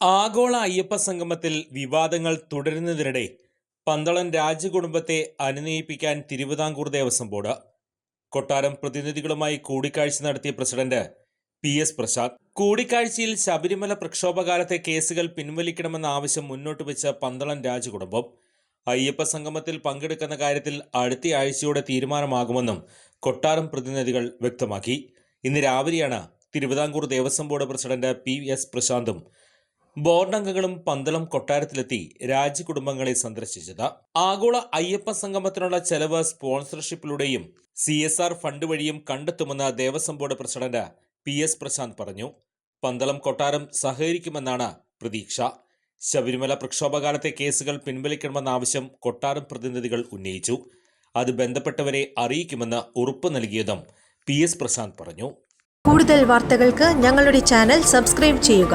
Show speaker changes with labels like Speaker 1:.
Speaker 1: ആഗോള അയ്യപ്പ സംഗമത്തിൽ വിവാദങ്ങൾ തുടരുന്നതിനിടെ പന്തളം രാജകുടുംബത്തെ അനുനയിപ്പിക്കാൻ തിരുവിതാംകൂർ ദേവസ്വം ബോർഡ് കൊട്ടാരം പ്രതിനിധികളുമായി കൂടിക്കാഴ്ച നടത്തിയ പ്രസിഡന്റ് പി എസ് പ്രസാദ് കൂടിക്കാഴ്ചയിൽ ശബരിമല പ്രക്ഷോഭകാലത്തെ കേസുകൾ പിൻവലിക്കണമെന്ന ആവശ്യം മുന്നോട്ട് വെച്ച പന്തളം രാജകുടുംബം അയ്യപ്പ സംഗമത്തിൽ പങ്കെടുക്കുന്ന കാര്യത്തിൽ അടുത്ത ആഴ്ചയോടെ തീരുമാനമാകുമെന്നും കൊട്ടാരം പ്രതിനിധികൾ വ്യക്തമാക്കി. ഇന്ന് രാവിലെയാണ് Thiruvithamkoor Devaswom board president P S പ്രശാന്തും board അംഗങ്ങളും പന്തളം കൊട്ടാരത്തിലെത്തി രാജ്യകുടുംബങ്ങളെ സന്ദർശിച്ചത്. ആഗോള അയ്യപ്പ സംഗമത്തിനുള്ള ചെലവ് സ്പോൺസർഷിപ്പിലൂടെയും സി എസ് ആർ ഫണ്ട് വഴിയും കണ്ടെത്തുമെന്ന് Devaswom board president P S Prashanth പറഞ്ഞു. പന്തളം കൊട്ടാരം സഹകരിക്കുമെന്നാണ് പ്രതീക്ഷ. ശബരിമല പ്രക്ഷോഭകാലത്തെ കേസുകൾ പിൻവലിക്കണമെന്ന ആവശ്യം കൊട്ടാരം പ്രതിനിധികൾ ഉന്നയിച്ചു. അത് ബന്ധപ്പെട്ടവരെ അറിയിക്കുമെന്ന് ഉറപ്പ് നൽകിയതും പി എസ് പ്രശാന്ത് പറഞ്ഞു.
Speaker 2: കൂടുതൽ വാർത്തകൾക്ക് ഞങ്ങളുടെ ചാനൽ സബ്സ്ക്രൈബ് ചെയ്യുക.